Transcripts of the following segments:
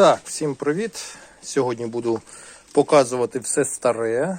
Так, всім привіт. Сьогодні буду показувати все старе.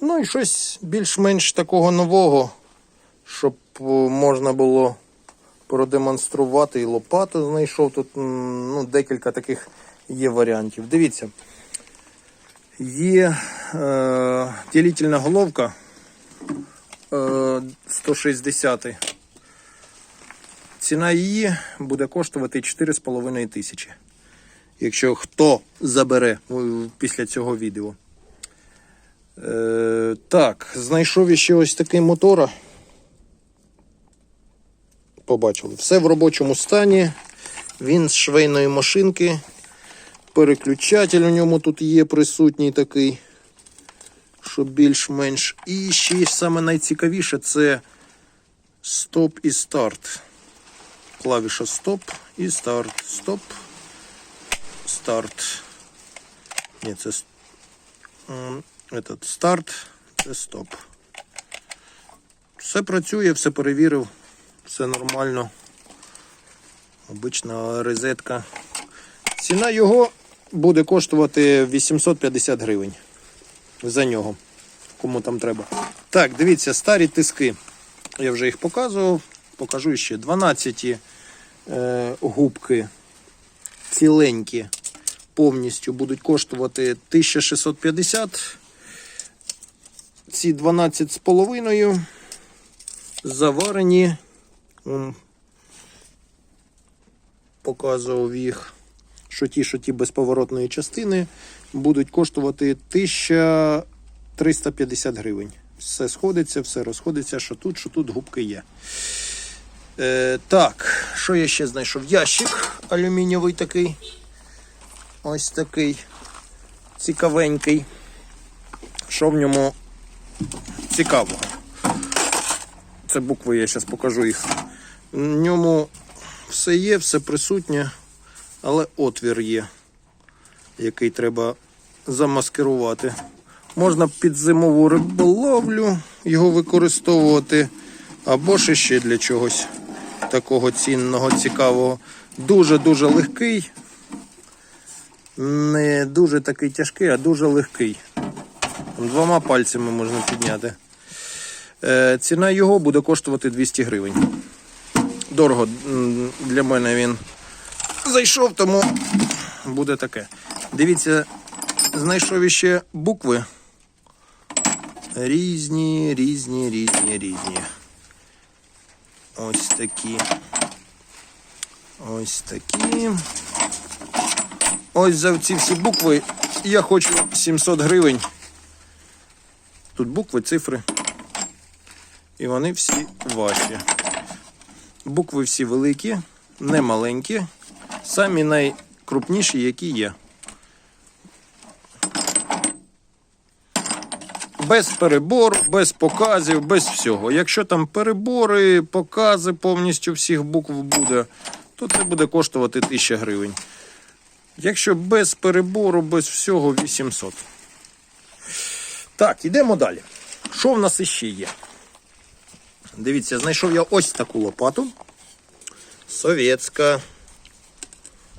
Ну і щось більш-менш такого нового, щоб е, можна було продемонструвати. І лопату знайшов тут ну, декілька таких є варіантів. Дивіться. Є е, ділительна головка е, 160. Ціна її буде коштувати 4,5 тисячі. Якщо хто забере після цього відео. Е, так, знайшов ще ось такий мотора. Побачили. Все в робочому стані. Він з швейної машинки. Переключатель у ньому тут є присутній такий, що більш-менш. І ще саме найцікавіше це стоп і старт. Клавіша стоп і старт. Стоп. Старт. Ні, це этот, старт, це стоп. Все працює, все перевірив, все нормально. Обична розетка. Ціна його буде коштувати 850 гривень. За нього. Кому там треба. Так, дивіться, старі тиски. Я вже їх показував. Покажу ще 12 е, губки ціленькі повністю будуть коштувати 1650. Ці 12 з половиною заварені. Показував їх, що ті, що ті безповоротної частини будуть коштувати 1350 гривень. Все сходиться, все розходиться, що тут, що тут губки є. Е, так, що я ще знайшов? Ящик алюмінієвий такий. Ось такий цікавенький. Що в ньому цікавого? Це букви я зараз покажу їх. В ньому все є, все присутнє, але отвір є, який треба замаскирувати. Можна під зимову риболовлю його використовувати, або ж ще для чогось такого цінного, цікавого. Дуже-дуже легкий. Не дуже такий тяжкий, а дуже легкий. Двома пальцями можна підняти. Е, ціна його буде коштувати 200 гривень. Дорого для мене він зайшов, тому буде таке. Дивіться, знайшов іще букви. Різні, різні, різні, різні. Ось такі. Ось такі. Ось за ці всі букви я хочу 700 гривень. Тут букви, цифри. І вони всі ваші. Букви всі великі, не маленькі, самі найкрупніші, які є. Без перебору, без показів, без всього. Якщо там перебори, покази повністю всіх букв буде, то це буде коштувати 1000 гривень. Якщо без перебору, без всього 800. Так, йдемо далі. Що в нас іще є? Дивіться, знайшов я ось таку лопату. Совєтська.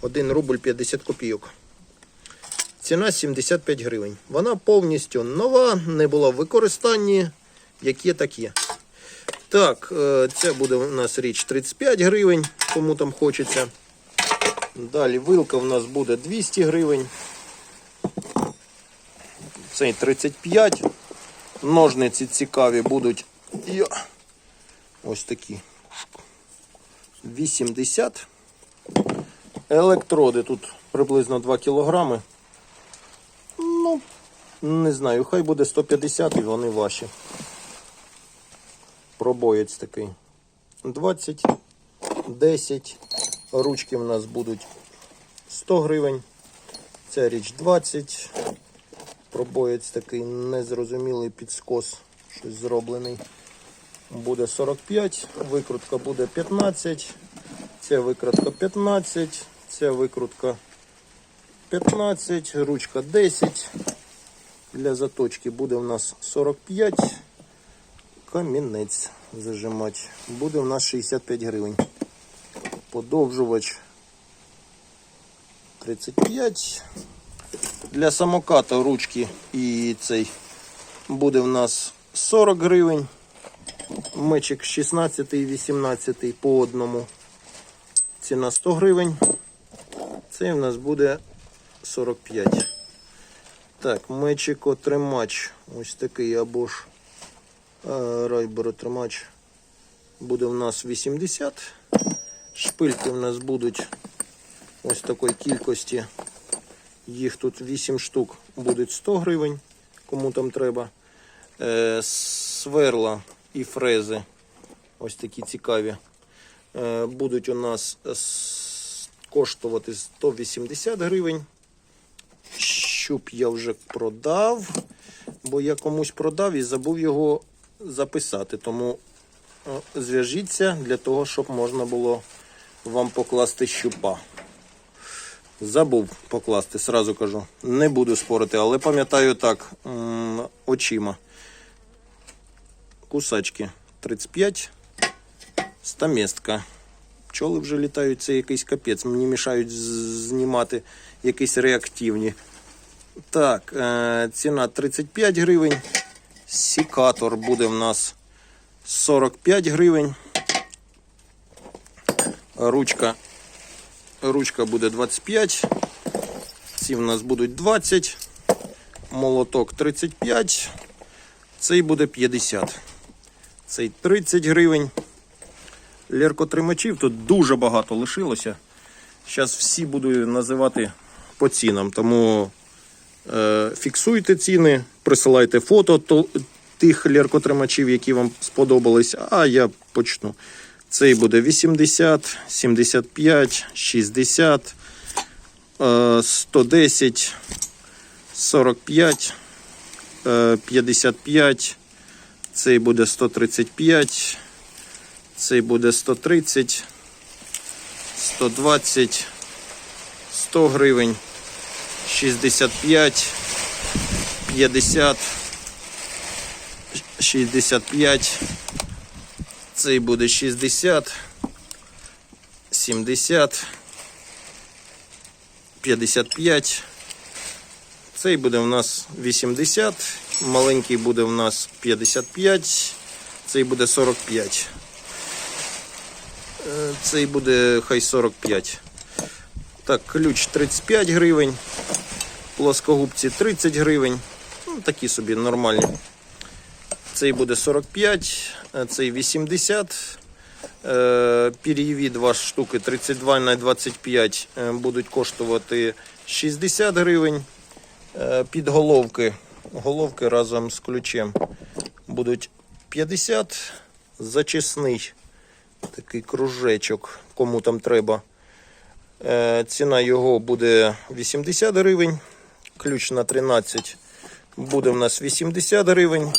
1 рубль 50 копійок. Ціна 75 гривень. Вона повністю нова, не була в використанні, як є, так. Так, е, це буде у нас річ 35 гривень, кому там хочеться. Далі вилка у нас буде 200 гривень. Цей 35. Ножниці цікаві будуть. Ось такі. 80. Електроди тут приблизно 2 кілограми. Ну, не знаю, хай буде 150 і вони ваші. Пробоєць такий. 20, 10. Ручки в нас будуть 100 гривень. Ця річ 20. Пробоєць такий незрозумілий підскос, щось зроблений. Буде 45, викрутка буде 15, ця викрутка 15, ця викрутка 15, ручка 10. Для заточки буде у нас 45. Камінець зажимати. Буде у нас 65 гривень. Подовжувач 35. Для самоката ручки і цей буде в нас 40 гривень. Мечик 16 і 18 по одному. Ціна 100 гривень. Цей в нас буде 45. Так, мечико тримач. Ось такий або ж е, райберо тримач. Буде в нас 80. Шпильки в нас будуть ось такої кількості. Їх тут 8 штук будуть 100 гривень, кому там треба. Е, сверла і фрези, ось такі цікаві, е, будуть у нас коштувати 180 гривень. Щуп я вже продав, бо я комусь продав і забув його записати. Тому е, зв'яжіться для того, щоб можна було вам покласти щупа. Забув покласти, сразу кажу. Не буду спорити, але пам'ятаю так, очима. Кусачки 35, стаместка. Пчоли вже літають, це якийсь капець. Мені мішають знімати якісь реактивні. Так, е, ціна 35 гривень. Сікатор буде в нас 45 гривень. Ручка Ручка буде 25. Ці в нас будуть 20. Молоток 35. Цей буде 50. Цей 30 гривень. Леркотримачів тут дуже багато лишилося. Зараз всі буду називати по цінам. Тому е, фіксуйте ціни, присилайте фото то- тих леркотримачів, які вам сподобались. А я почну. Цей буде 80, 75, 60, е, 110, 45, е, 55. Цей буде 135. Цей буде 130, 120, 100 гривень, 65, 50, 65. Цей буде 60, 70, 55. Цей буде у нас 80, маленький буде у нас 55, цей буде 45. Е, Цей буде хай 45. Так, ключ 35 гривень, плоскогубці 30 гривень. Ну, такі собі нормальні. Цей буде 45, е, цей 80. Е, Пір'єві два штуки 32 на 25 е, будуть коштувати 60 гривень. Е, Підголовки, головки разом з ключем будуть 50. Зачисний такий кружечок, кому там треба. Ціна його буде 80 гривень. Ключ на 13 буде в нас 80 гривень.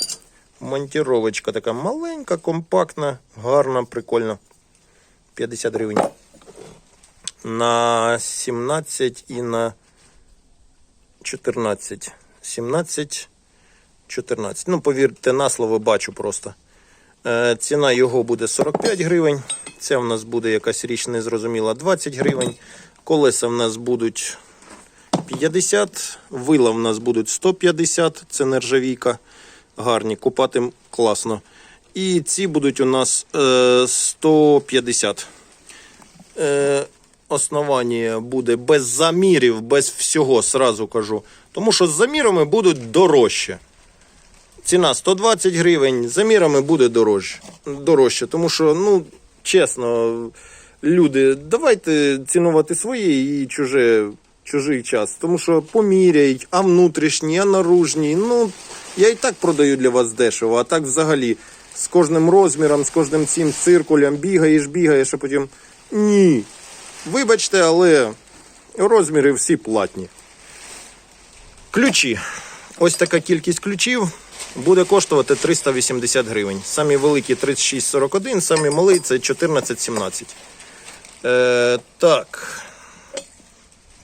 Монтіровочка така маленька, компактна, гарна, прикольна. 50 гривень. На 17 і на 14. 17, 14. Ну, повірте, на слово бачу просто. Е, ціна його буде 45 гривень. Це в нас буде якась річ незрозуміла 20 гривень. Колеса в нас будуть 50, вила в нас будуть 150, це нержавійка. Гарні, купати класно. І ці будуть у нас е, 150. Е, основання буде без замірів, без всього, сразу кажу. Тому що з замірами будуть дорожче. Ціна 120 гривень, замірами буде дорожче. дорожче. Тому що, ну, чесно, люди, давайте цінувати своє і чуже, чужий час. Тому що поміряють, а внутрішній, а наружній. Ну, я і так продаю для вас дешево, а так взагалі з кожним розміром, з кожним цим циркулем бігаєш, бігаєш, а потім ні. Вибачте, але розміри всі платні. Ключі. Ось така кількість ключів буде коштувати 380 гривень. Самі великі 36,41, самі малий це 14,17. Е, так.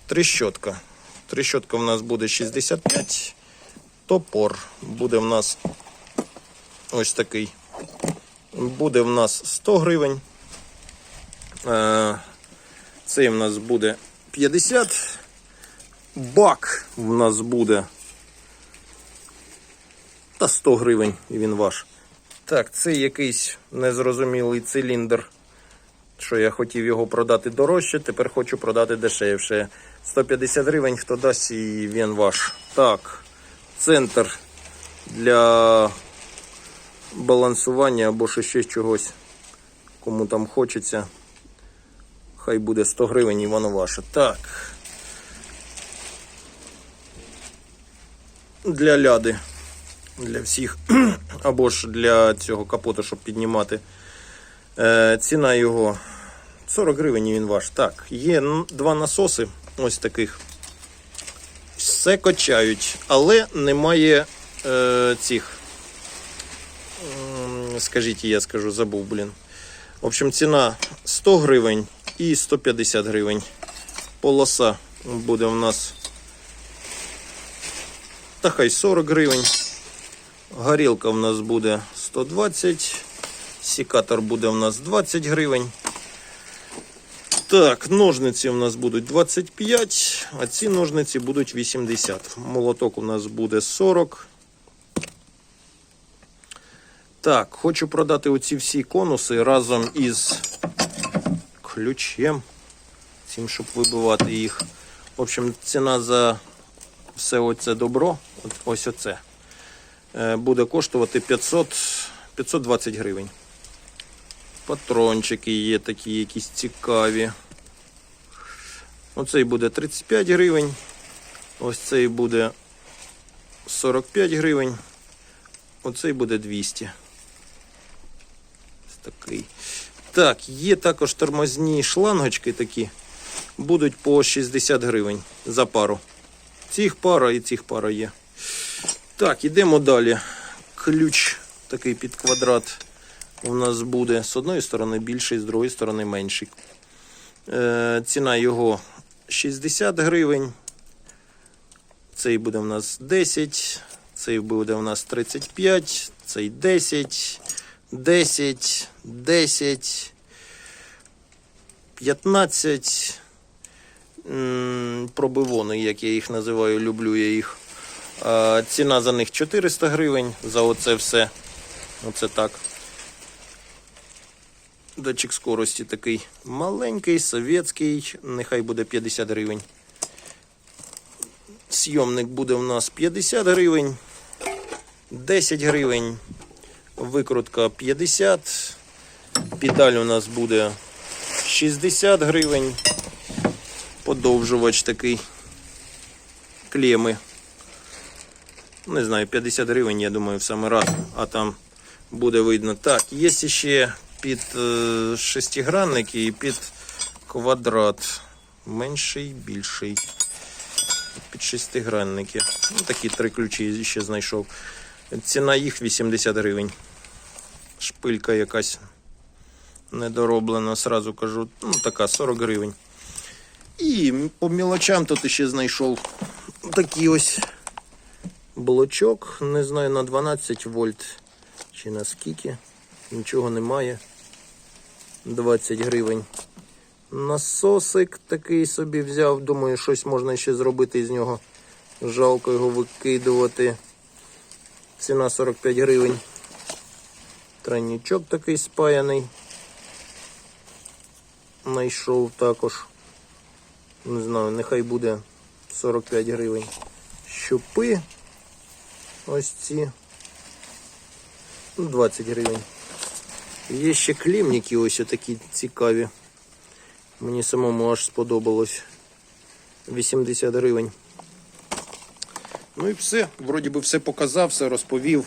Трещотка. Трещотка в нас буде 65. Топор буде в нас ось такий. Буде в нас 100 гривень. Е, цей в нас буде 50. бак в нас буде. Та 100 гривень він ваш. Так, це якийсь незрозумілий циліндр. Що я хотів його продати дорожче, тепер хочу продати дешевше. 150 гривень, хто дасть і він ваш. Так, центр для балансування або ще чогось. Кому там хочеться. Хай буде 100 гривень і воно ваше. Так. Для ляди. Для всіх. Або ж для цього капота, щоб піднімати. Е, ціна його 40 гривень і він ваш. Так, є два насоси ось таких. Все качають, але немає е, цих. Скажіть, я скажу, забув, блін. В общем, ціна 100 гривень і 150 гривень. Полоса буде у нас. Та хай 40 гривень. Горілка в нас буде 120. Секатор буде у нас 20 гривень. Так, ножниці у нас будуть 25, а ці ножниці будуть 80. Молоток у нас буде 40. Так, хочу продати оці всі конуси разом із ключем. Цим, щоб вибивати їх. В общем, ціна за все оце добро, ось оце, е, буде коштувати 500, 520 гривень. Патрончики є такі якісь цікаві. Оцей буде 35 гривень. Ось цей буде 45 гривень. Оцей буде 200. Ось такий. Так, є також тормозні шлангочки такі. Будуть по 60 гривень за пару. Цих пара і цих пара є. Так, ідемо далі. Ключ такий під квадрат у нас буде з одної сторони більший, з другої сторони менший. Е, ціна його 60 гривень. Цей буде у нас 10, цей буде у нас 35, цей 10, 10, 10, 15. М, Пробивони, як я їх називаю, люблю я їх. Ціна за них 400 гривень за оце все. Оце так. Датчик скорості такий маленький, совєтський, нехай буде 50 гривень. Сйомник буде у нас 50 гривень, 10 гривень, викрутка 50, педаль у нас буде 60 гривень, подовжувач такий, клеми. Не знаю, 50 гривень, я думаю, в самий раз, а там буде видно. Так, є ще під е, шестигранники і під квадрат. Менший, більший. Під шестигранники. Ну, такі три ключі ще знайшов. Ціна їх 80 гривень. Шпилька якась недороблена, сразу кажу, ну така 40 гривень. І по мілочам тут ще знайшов такий ось блочок, не знаю, на 12 вольт чи на скільки. Нічого немає. 20 гривень. Насосик такий собі взяв. Думаю, щось можна ще зробити з нього. Жалко його викидувати. Ціна 45 гривень. Тройничок такий спаяний. Найшов також. Не знаю, нехай буде 45 гривень. Щупи. Ось ці. Ну, 20 гривень. Є ще клімники ось такі цікаві. Мені самому аж сподобалось. 80 гривень. Ну і все. Вроді би все показав, все розповів,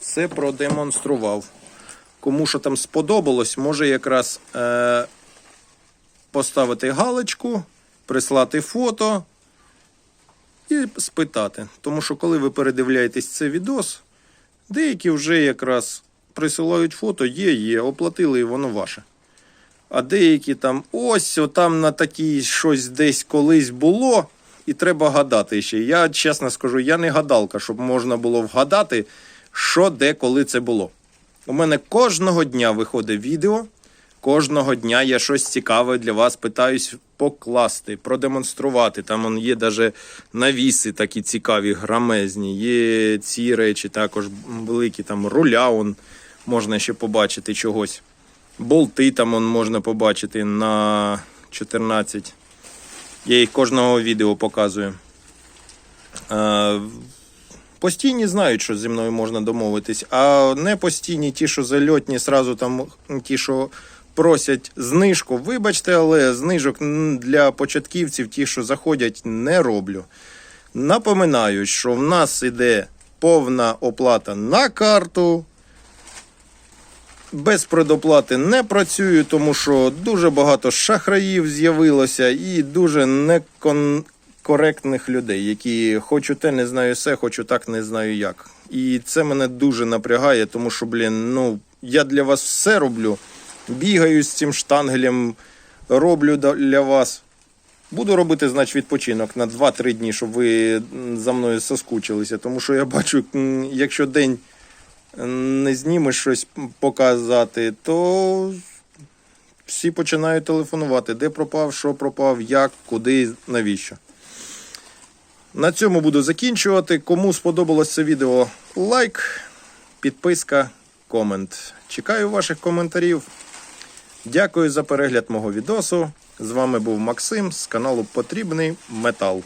все продемонстрував. Кому що там сподобалось, може якраз е- поставити галочку, прислати фото і спитати. Тому що коли ви передивляєтесь цей відос, деякі вже якраз присилають фото, є, є, оплатили і воно ваше. А деякі там ось, там на такій щось десь колись було, і треба гадати ще. Я чесно скажу, я не гадалка, щоб можна було вгадати, що де, коли це було. У мене кожного дня виходить відео Кожного дня я щось цікаве для вас питаюсь покласти, продемонструвати. Там он є даже навіси такі цікаві, грамезні. Є ці речі також великі, там руля он можна ще побачити чогось. Болти там он можна побачити на 14. Я їх кожного відео показую. Е, Постійні знають, що зі мною можна домовитись, а не постійні, ті, що зальотні, сразу там ті, що просять знижку. Вибачте, але знижок для початківців, ті, що заходять, не роблю. Напоминаю, що в нас іде повна оплата на карту. Без предоплати не працюю, тому що дуже багато шахраїв з'явилося і дуже некоректних людей, які хочу те, не знаю все, хочу так, не знаю як. І це мене дуже напрягає, тому що, блін, ну, я для вас все роблю. Бігаю з цим штангелем, роблю для вас. Буду робити, значить, відпочинок на 2-3 дні, щоб ви за мною соскучилися. Тому що я бачу, якщо день не знімеш щось показати, то всі починають телефонувати, де пропав, що пропав, як, куди, навіщо. На цьому буду закінчувати. Кому сподобалось це відео, лайк, підписка, комент. Чекаю ваших коментарів. Дякую за перегляд мого відосу. З вами був Максим з каналу Потрібний Метал.